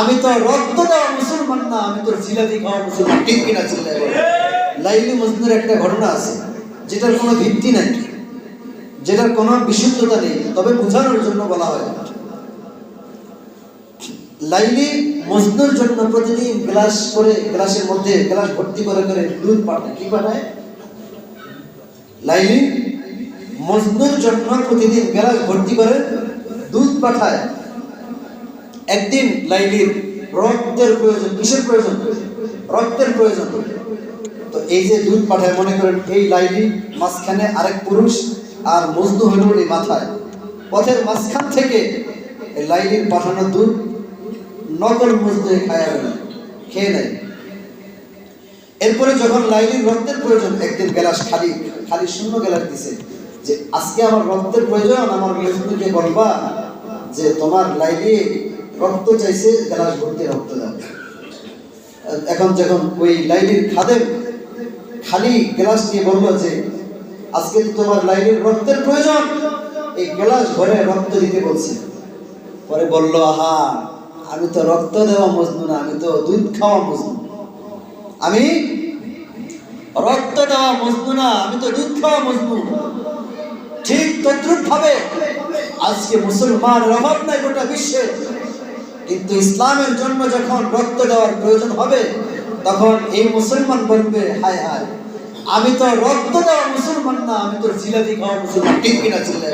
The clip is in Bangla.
আমি তো রক্ত দেওয়া মুসলমান না, আমি তো জিলাপি খাওয়া মুসলমান। ঠিক কিনা লাইলি মজনুর একটা ঘটনা আছে, যেটার কোনো ভিত্তি নাই, যেটার কোনো বিশুদ্ধতা নেই, তবে বোঝানোর জন্য বলা হয়। লাইলি মজনুর জন্য প্রতিদিন গ্লাস করে, গ্লাসের মধ্যে গ্লাস ভর্তি করে করে দুধ পাঠায়। কি পাঠায়? লাইলি মজনুর জন্য প্রতিদিন গ্লাস ভর্তি করে দুধ পাঠায়। একদিন লাইলির রক্তের প্রয়োজন, কিসের প্রয়োজন? রক্তের প্রয়োজন। তো এই যে দুধ পাঠায় মনে করেন, এই লাইলি মাঝখানে আরেক পুরুষ আর মজদু হলো এই মাথায়। পথের মাঝখান থেকে এই লাইলির পাঠানো দুধ নকল মজনু খায় খেয়ে নেয়। এরপরে যখন লাইলির রক্তের প্রয়োজন, একদিন গ্লাস খালি খালি শূন্য গ্লাস দিছে যে, আজকে আমার রক্তের প্রয়োজন, আমার মজনুকে বলবা যে তোমার লাইলি রক্ত চাইছে, গ্লাস ভর্তি রক্ত দাও এখন যখন ওই লাইনের খাদেম খালি গ্লাস নিয়ে বলব যে, আজকে তোমার লাইনের রক্তের প্রয়োজন। এই গ্লাস ভরে রক্ত দিতে বলছে। পরে বলল, আহা, আমি তো রক্ত দেওয়া মজনু না, আমি তো দুধ খাওয়া মজনু। আমি রক্ত দেওয়া মজনু না, আমি তো দুধ খাওয়া মজনু। ঠিক তদ্রুপ ভাবে আজকে মুসলমানের অভাব নাই গোটা বিশ্বে। কিন্তু ইসলামের জন্য যখন রক্ত দেওয়ার প্রয়োজন হবে, তখন এই মুসলমান বলবে, হায় হায়, আমি তো রক্ত দেওয়া মুসলমান না, আমি তো জিলাপি খাওয়া মুসলমান ঠিক কিনা চিল্লাই।